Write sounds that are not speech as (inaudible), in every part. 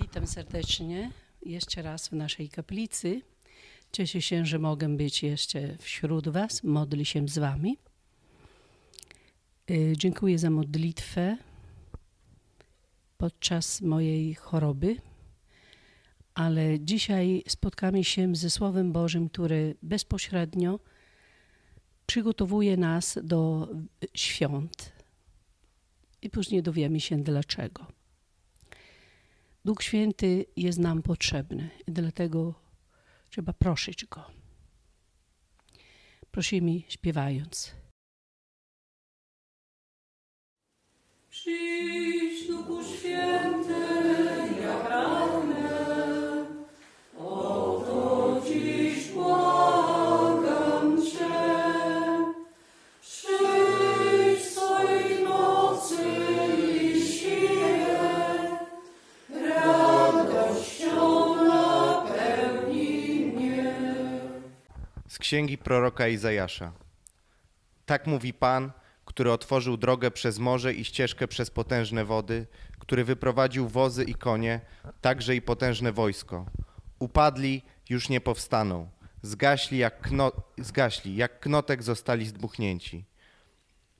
Witam serdecznie jeszcze raz w naszej kaplicy. Cieszę się, że mogę być jeszcze wśród Was, modli się z Wami. Y, Dziękuję za modlitwę podczas mojej choroby, ale dzisiaj spotkamy się ze Słowem Bożym, które bezpośrednio przygotowuje nas do świąt. I później dowiemy się dlaczego. Duch Święty jest nam potrzebny i dlatego trzeba prosić Go. Prosimy śpiewając. Przyjdź Duchu Święty, Z księgi proroka Izajasza. Tak mówi Pan, który otworzył drogę przez morze i ścieżkę przez potężne wody, który wyprowadził wozy i konie, także i potężne wojsko. Upadli, już nie powstaną. Zgaśli jak, kno, zgaśli, jak knotek zostali zdmuchnięci.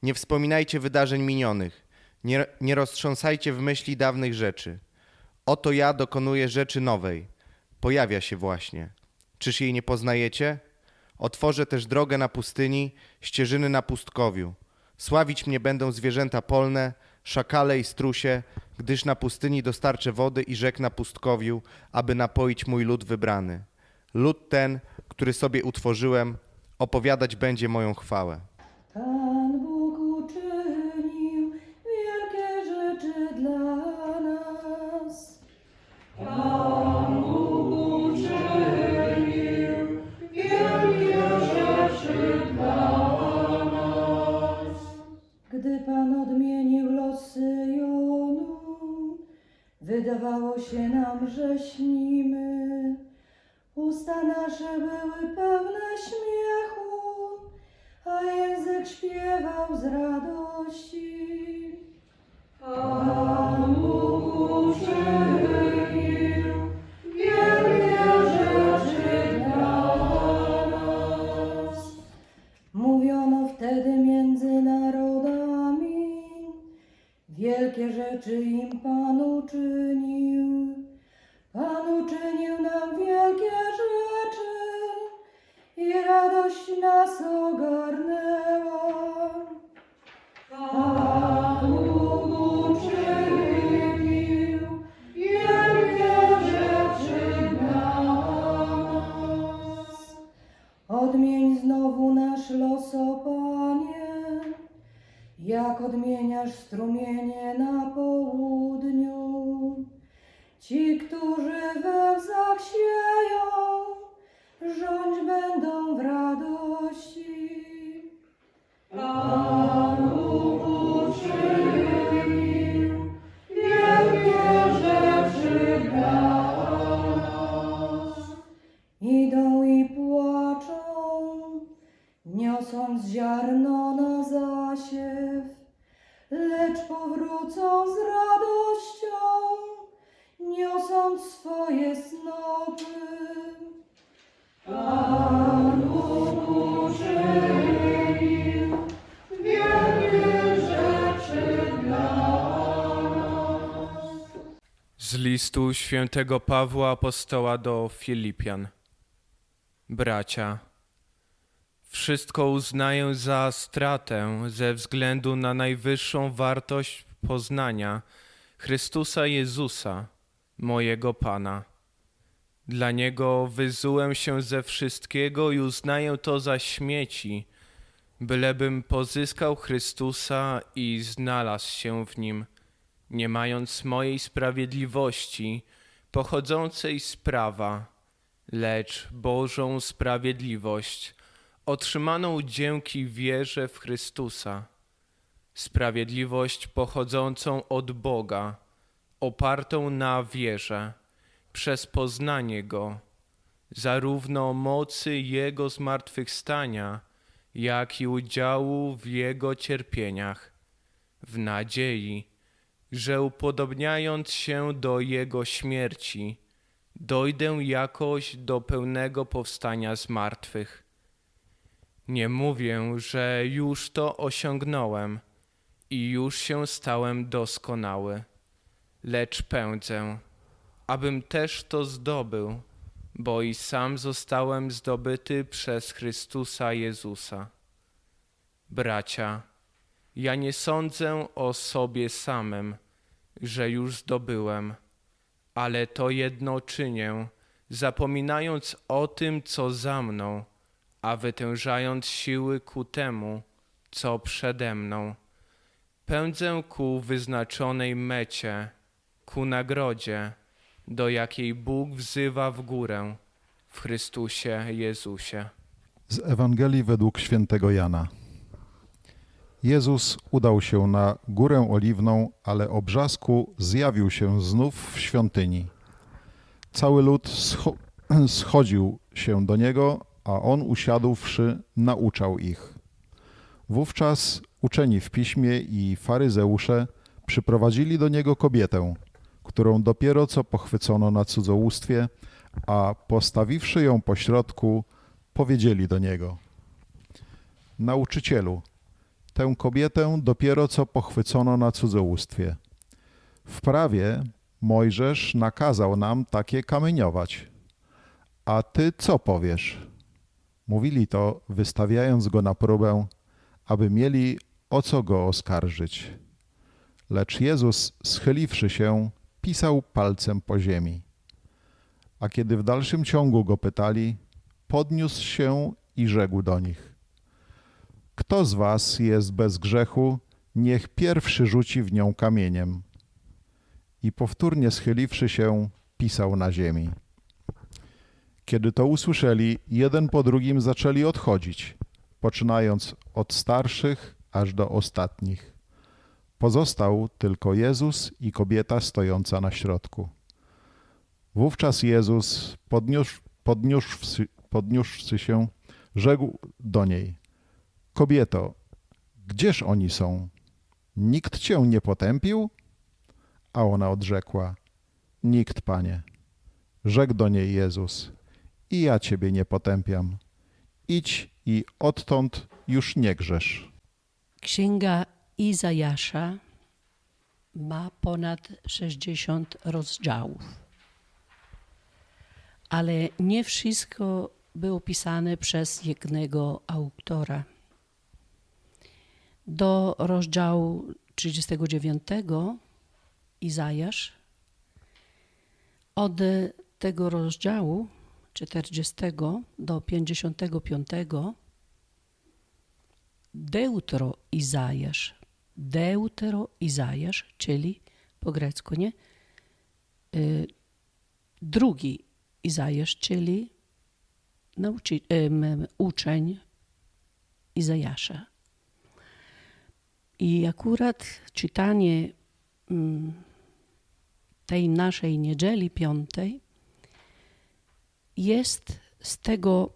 Nie wspominajcie wydarzeń minionych, nie, nie roztrząsajcie w myśli dawnych rzeczy. Oto ja dokonuję rzeczy nowej. Pojawia się właśnie. Czyż jej nie poznajecie? Otworzę też drogę na pustyni, ścieżyny na pustkowiu. Sławić mnie będą zwierzęta polne, szakale i strusie, gdyż na pustyni dostarczę wody i rzek na pustkowiu, aby napoić mój lud wybrany. Lud ten, który sobie utworzyłem, opowiadać będzie moją chwałę. Wydawało się nam, że śnimy. Usta nasze były pełne śmiechu, a język śpiewał z radości. Pan rzeczy im Pan uczynił. Z listu świętego Pawła apostoła do Filipian. Bracia, wszystko uznaję za stratę ze względu na najwyższą wartość poznania Chrystusa Jezusa, mojego Pana. Dla Niego wyzułem się ze wszystkiego i uznaję to za śmieci, bylebym pozyskał Chrystusa i znalazł się w Nim nie mając mojej sprawiedliwości pochodzącej z prawa, lecz Bożą sprawiedliwość, otrzymaną dzięki wierze w Chrystusa, sprawiedliwość pochodzącą od Boga, opartą na wierze, przez poznanie Go, zarówno mocy Jego zmartwychwstania, jak i udziału w Jego cierpieniach, w nadziei że upodobniając się do Jego śmierci, dojdę jakoś do pełnego powstania z martwych. Nie mówię, że już to osiągnąłem i już się stałem doskonały, lecz pędzę, abym też to zdobył, bo i sam zostałem zdobyty przez Chrystusa Jezusa. Bracia, ja nie sądzę o sobie samym, że już zdobyłem, ale to jedno czynię, zapominając o tym, co za mną, a wytężając siły ku temu, co przede mną. Pędzę ku wyznaczonej mecie, ku nagrodzie, do jakiej Bóg wzywa w górę w Chrystusie Jezusie. Z Ewangelii według świętego Jana. Jezus udał się na górę oliwną, ale o brzasku zjawił się znów w świątyni. Cały lud scho- (clears throat) schodził się do niego, a on usiadłszy, nauczał ich. Wówczas uczeni w piśmie i faryzeusze przyprowadzili do niego kobietę, którą dopiero co pochwycono na cudzołóstwie, a postawiwszy ją pośrodku, powiedzieli do niego: Nauczycielu, tę kobietę dopiero co pochwycono na cudzołóstwie. W prawie Mojżesz nakazał nam takie kamieniować. A ty co powiesz? Mówili to, wystawiając go na próbę, aby mieli o co go oskarżyć. Lecz Jezus, schyliwszy się, pisał palcem po ziemi. A kiedy w dalszym ciągu go pytali, podniósł się i rzekł do nich: Kto z was jest bez grzechu, niech pierwszy rzuci w nią kamieniem. I powtórnie schyliwszy się, pisał na ziemi. Kiedy to usłyszeli, jeden po drugim zaczęli odchodzić, poczynając od starszych aż do ostatnich. Pozostał tylko Jezus i kobieta stojąca na środku. Wówczas Jezus, podniósł, podniósłszy, się, rzekł do niej: Kobieto, gdzież oni są? Nikt cię nie potępił? A ona odrzekła: Nikt, panie. Rzekł do niej Jezus: I ja ciebie nie potępiam. Idź i odtąd już nie grzesz. Księga Izajasza ma ponad 60 rozdziałów, ale nie wszystko było pisane przez jednego autora. Do rozdziału 39 Izajasz od tego rozdziału 40 do 55 Deutero Izajasz. Deutero Izajasz, czyli po grecku, nie? Y, drugi Izajasz, czyli nauczy, uczeń Izajasza. I akurat czytanie mm, tej naszej niedzieli piątej jest z tego,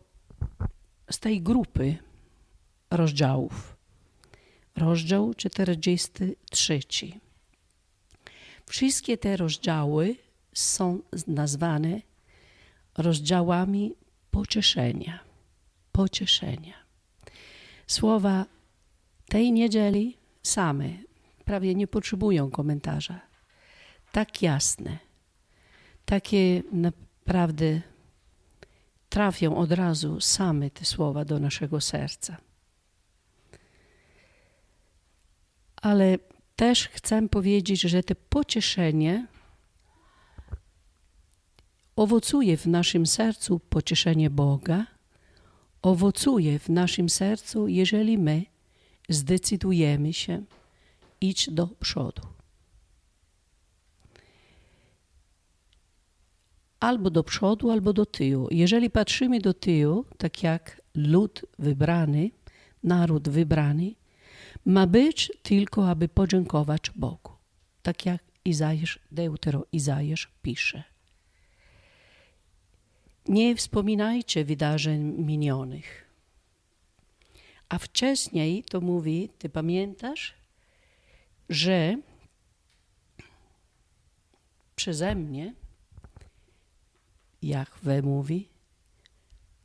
z tej grupy rozdziałów. Rozdział 43. Wszystkie te rozdziały są nazwane rozdziałami pocieszenia. Pocieszenia. Słowa tej niedzieli same prawie nie potrzebują komentarza. Tak jasne, takie naprawdę trafią od razu same te słowa do naszego serca. Ale też chcę powiedzieć, że to pocieszenie owocuje w naszym sercu pocieszenie Boga, owocuje w naszym sercu, jeżeli my zdecydujemy się iść do przodu. Albo do przodu, albo do tyłu. Jeżeli patrzymy do tyłu, tak jak lud wybrany, naród wybrany, ma być tylko, aby podziękować Bogu. Tak jak Izajasz, Deutero Izajasz pisze. Nie wspominajcie wydarzeń minionych. A wcześniej to mówi, ty pamiętasz, że przeze mnie, Jahwe mówi,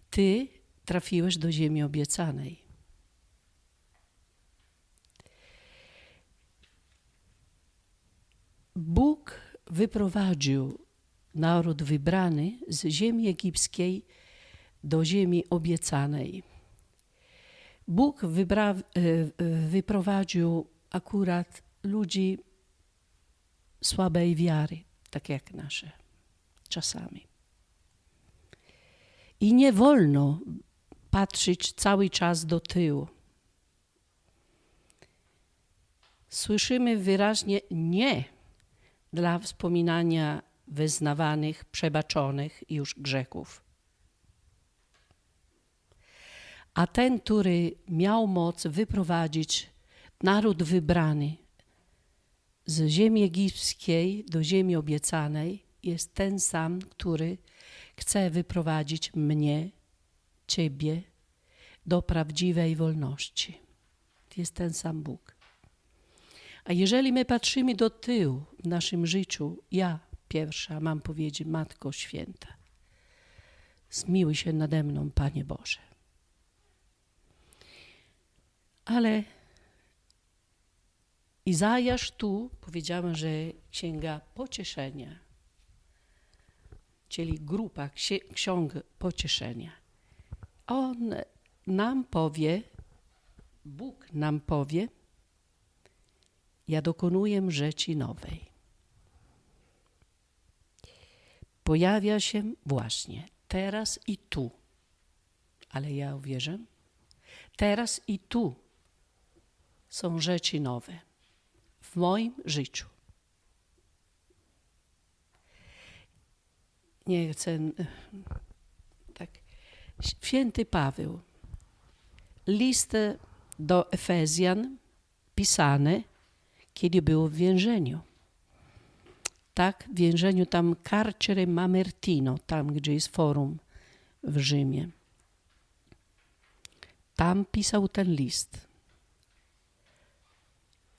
ty trafiłeś do ziemi obiecanej. Bóg wyprowadził naród wybrany z ziemi egipskiej do ziemi obiecanej. Bóg wybra, e, e, wyprowadził akurat ludzi słabej wiary, tak jak nasze, czasami. I nie wolno patrzeć cały czas do tyłu. Słyszymy wyraźnie nie dla wspominania wyznawanych, przebaczonych już grzechów. A ten, który miał moc wyprowadzić naród wybrany z ziemi egipskiej do ziemi obiecanej, jest ten sam, który chce wyprowadzić mnie, Ciebie do prawdziwej wolności. Jest ten sam Bóg. A jeżeli my patrzymy do tyłu w naszym życiu, ja pierwsza mam powiedzieć, Matko Święta, zmiłuj się nade mną, Panie Boże. Ale Izajasz tu, powiedziałem, że księga pocieszenia, czyli grupa ksi- ksiąg pocieszenia. On nam powie, Bóg nam powie, ja dokonuję rzeczy nowej. Pojawia się właśnie teraz i tu, ale ja uwierzę, teraz i tu są rzeczy nowe w moim życiu. Nie chcę. eh, Tak. Święty Paweł. List do Efezjan pisany, kiedy był w więzieniu. Tak, w więzieniu tam Carcere Mamertino, tam gdzie jest forum w Rzymie. Tam pisał ten list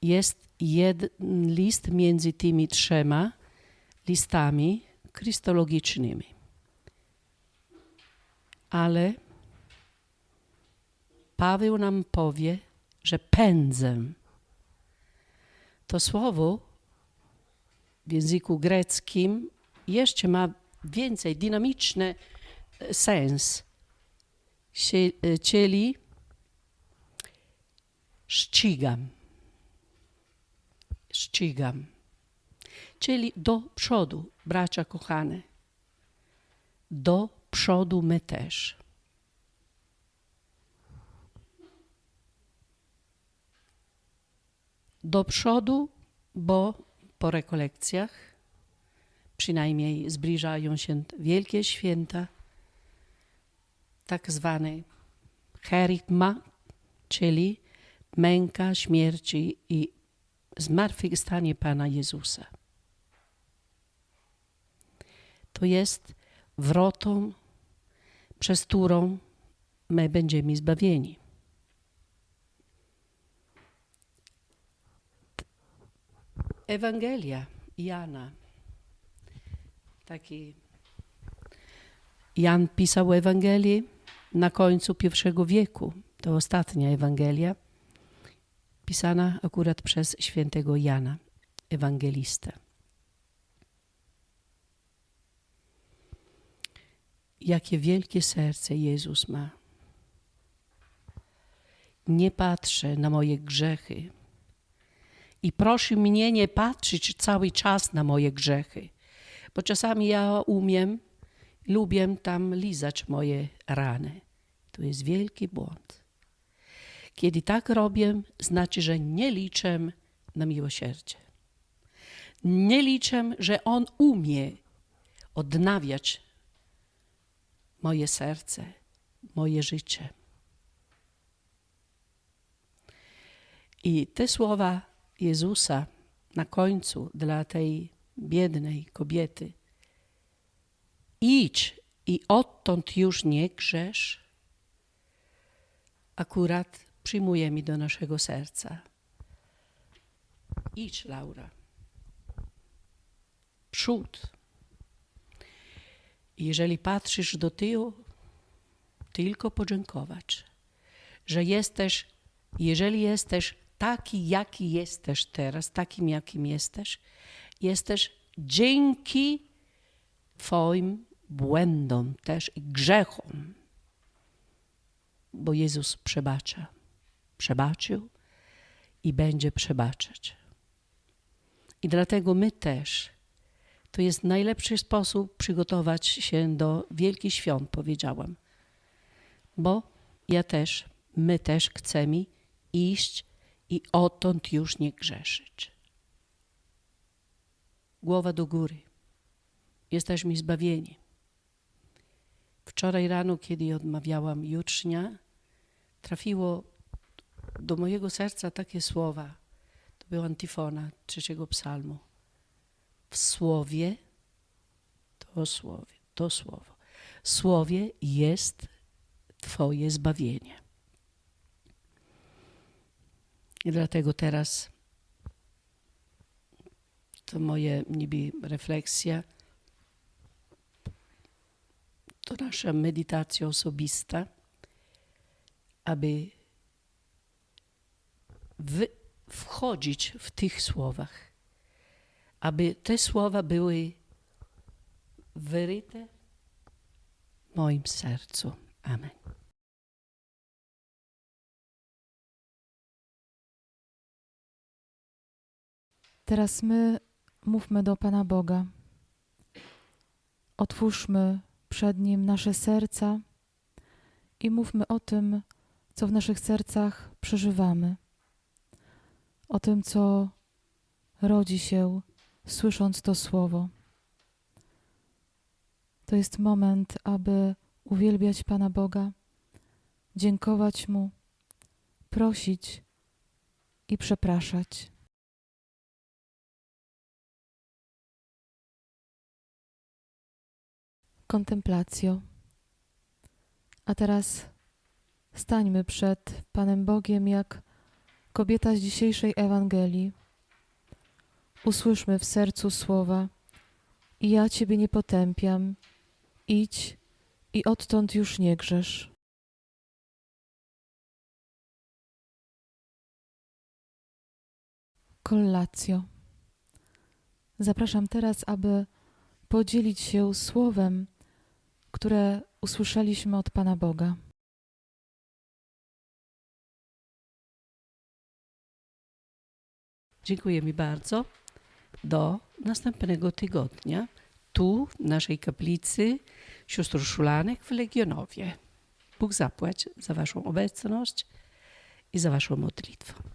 jest jeden list między tymi trzema listami krystologicznymi. Ale Paweł nam powie, że pędzę. To słowo w języku greckim jeszcze ma więcej dynamiczny e, sens, e, czyli ścigam ścigam. Czyli do przodu, bracia kochane. Do przodu my też. Do przodu, bo po rekolekcjach, przynajmniej zbliżają się wielkie święta, tak zwane herigma, czyli męka śmierci i zmartwychwstanie Pana Jezusa. To jest wrotą, przez którą my będziemy zbawieni. Ewangelia Jana. Taki Jan pisał Ewangelię na końcu pierwszego wieku. To ostatnia Ewangelia pisana akurat przez świętego Jana, ewangelistę. Jakie wielkie serce Jezus ma. Nie patrzę na moje grzechy i prosi mnie nie patrzeć cały czas na moje grzechy, bo czasami ja umiem, lubię tam lizać moje rany. To jest wielki błąd. Kiedy tak robię, znaczy, że nie liczę na miłosierdzie. Nie liczę, że On umie odnawiać moje serce, moje życie. I te słowa Jezusa na końcu dla tej biednej kobiety: Idź i odtąd już nie grzesz. Akurat przyjmujemy do naszego serca. Idź, Laura. przód. Jeżeli patrzysz do tyłu, tylko podziękować, że jesteś, jeżeli jesteś taki, jaki jesteś teraz, takim, jakim jesteś, jesteś dzięki Twoim błędom też i grzechom, bo Jezus przebacza. Przebaczył i będzie przebaczać. I dlatego my też. To jest najlepszy sposób przygotować się do wielkich świąt, powiedziałam. Bo ja też, my też chcemy iść i odtąd już nie grzeszyć. Głowa do góry. Jesteśmy zbawieni. Wczoraj rano, kiedy odmawiałam jutrznia, trafiło do mojego serca takie słowa. To była antifona trzeciego psalmu. W słowie, to słowie, to słowo. Słowie jest Twoje zbawienie. I dlatego teraz to moje niby refleksja, to nasza medytacja osobista, aby wchodzić w tych słowach, aby te słowa były wyryte w moim sercu. Amen. Teraz my mówmy do Pana Boga. Otwórzmy przed Nim nasze serca i mówmy o tym, co w naszych sercach przeżywamy. O tym, co rodzi się, słysząc to słowo. To jest moment, aby uwielbiać Pana Boga, dziękować Mu, prosić i przepraszać. Kontemplacjo. A teraz stańmy przed Panem Bogiem jak kobieta z dzisiejszej Ewangelii. Usłyszmy w sercu słowa: I ja Ciebie nie potępiam, idź i odtąd już nie grzesz. Kollatio. Zapraszam teraz, aby podzielić się słowem, które usłyszeliśmy od Pana Boga. Dziękuję mi bardzo. Do następnego tygodnia tu, w naszej kaplicy sióstr Szulanek w Legionowie. Bóg zapłać za Waszą obecność i za Waszą modlitwę.